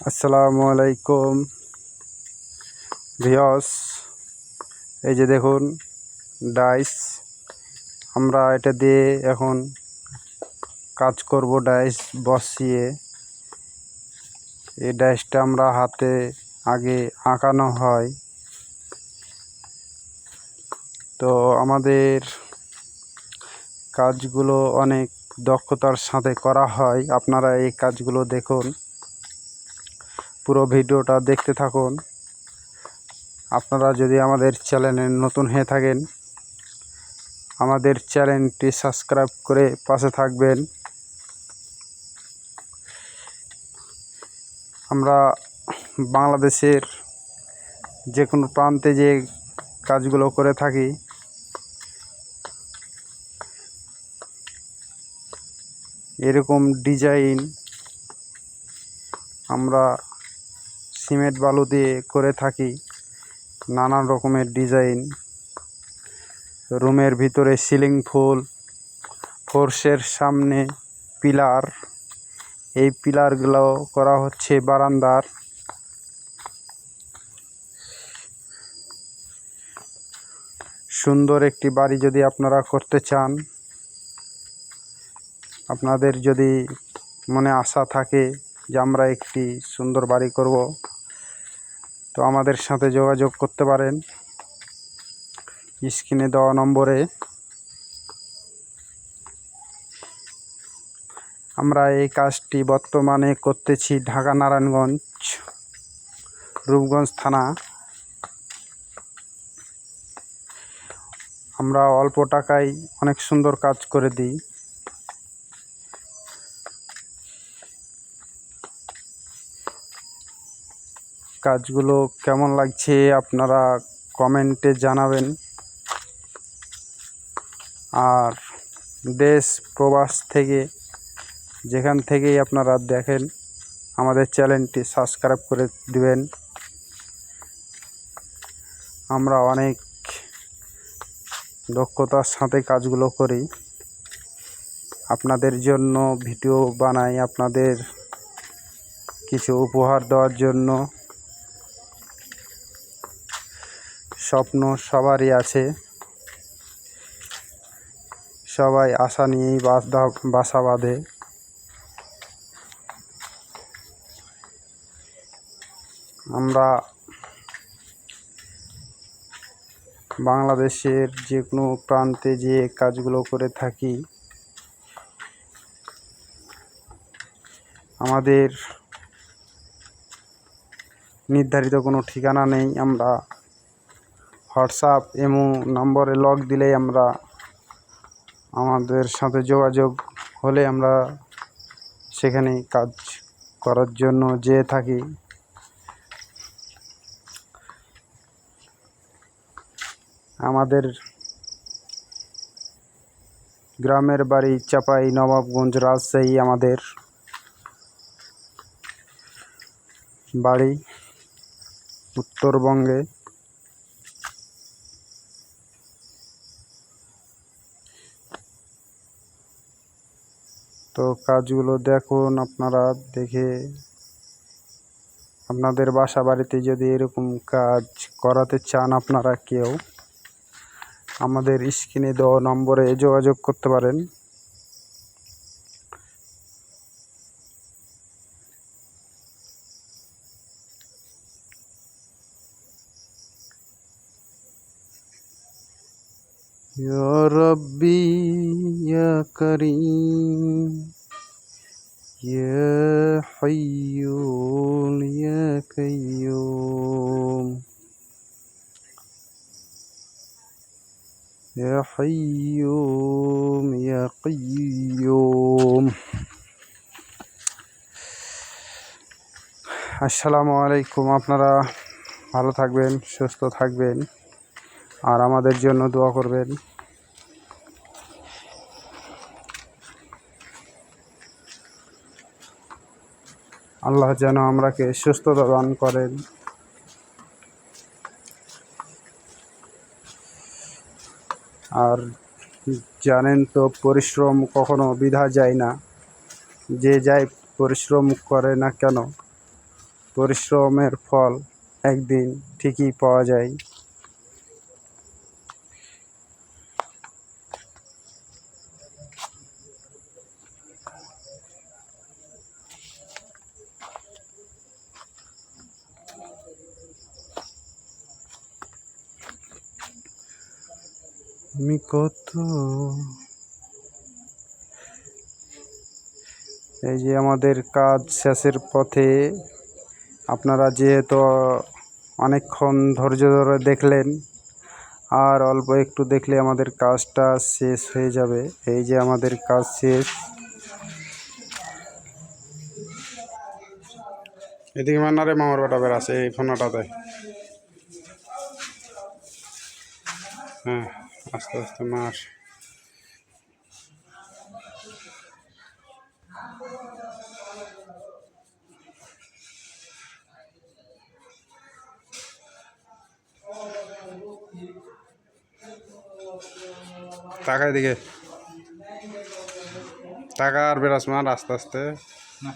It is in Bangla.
আসসালামু আলাইকুম। ভিয়স এই যে দেখুন, ডাইস। আমরা এটা দিয়ে এখন কাজ করব ডাইস বসিয়ে। এই ডাইসটা আমরা হাতে আগে আঁকানো হয়। তো আমাদের কাজগুলো অনেক দক্ষতার সাথে করা হয়। আপনারা এই কাজগুলো দেখুন। পুরো ভিডিওটা দেখতে থাকুন। আপনারা যদি আমাদের চ্যানেলে নতুন হয়ে থাকেন, আমাদের চ্যানেলটি সাবস্ক্রাইব করে পাশে থাকবেন। আমরা বাংলাদেশের যে কোনো প্রান্তে যে কাজগুলো করে থাকি, এরকম ডিজাইন আমরা সিমেন্ট বালু দিয়ে করে থাকি, নানান রকমের ডিজাইন। রুমের ভিতরে সিলিং ফুল, ফোর্সের সামনে পিলার। এই পিলারগুলো করা হচ্ছে বারান্দার। সুন্দর একটি বাড়ি যদি আপনারা করতে চান, আপনাদের যদি মনে আশা থাকে যে আমরা একটি সুন্দর বাড়ি করব তো আমাদের সাথে যোগাযোগ করতে পারেন। স্ক্রিনে দেওয়া নম্বরে। আমরা এই কাজটি বর্তমানে করতেছি ঢাকা নারায়ণগঞ্জ, রূপগঞ্জ থানা। আমরা অল্প টাকায় অনেক সুন্দর কাজ করে দিই। কাজগুলো কেমন লাগছে আপনারা কমেন্টে জানাবেন। আর দেশ প্রবাস থেকে যেখান থেকেই আপনারা দেখেন, আমাদের চ্যানেলটি সাবস্ক্রাইব করে দিবেন। আমরা অনেক দক্ষতার সাথে কাজগুলো করি। আপনাদের জন্য ভিডিও বানাই, আপনাদের কিছু উপহার দেওয়ার জন্য। স্বপ্ন সবারই আছে। সবাই আশা নিয়েই বাসা বাঁধে। আমরা বাংলাদেশের যে কোনো প্রান্তে যে কাজগুলো করে থাকি, আমাদের নির্ধারিত কোনো ঠিকানা নেই। আমরা হোয়াটসঅ্যাপ এমো নম্বরে লগ দিলেই আমরা আমাদের সাথে যোগাযোগ হলে আমরা সেখানে কাজ করার জন্য যেয়ে থাকি। আমাদের গ্রামের বাড়ি চাপাই, নবাবগঞ্জ, রাজশাহী আমাদের বাড়ি উত্তরবঙ্গে। তো কাজগুলো দেখুন, আপনারা দেখে আপনাদের বাসা বাড়িতে যদি এরকম কাজ করাতে চান আপনারা কেউ, আমাদের স্ক্রিনে দেওয়া নম্বরে যোগাযোগ করতে পারেন। يا ربي يا كريم يا حي يا قيوم يا حيوم يا قيوم আসসালামু আলাইকুম আপনারা ভালো থাকবেন সুস্থ থাকবেন আর আমাদের জন্য দোয়া করবেন আল্লাহ যেন আমরাকে সুস্থতা দান করেন। আর জানেন তো, পরিশ্রম কখনো বিধা যায় না। যে যাই পরিশ্রম করে না কেন, পরিশ্রমের ফল একদিন ঠিকই পাওয়া যায়। আমি কত? এই যে আমাদের কাজ শেষের পথে আপনারা যেহেতু অনেকক্ষণ ধৈর্য ধরে দেখলেন, আর অল্প একটু দেখলে আমাদের কাজটা শেষ হয়ে যাবে। এই যে আমাদের কাজ শেষ। এদিকে মান্নারে মামার বেটা বের আছে, এই ফোনাটাতে হ্যাঁ। আস্তে আস্তে মাস টাকা এদিকে। টাকা আর বেরাস মার আস্তে আস্তে। না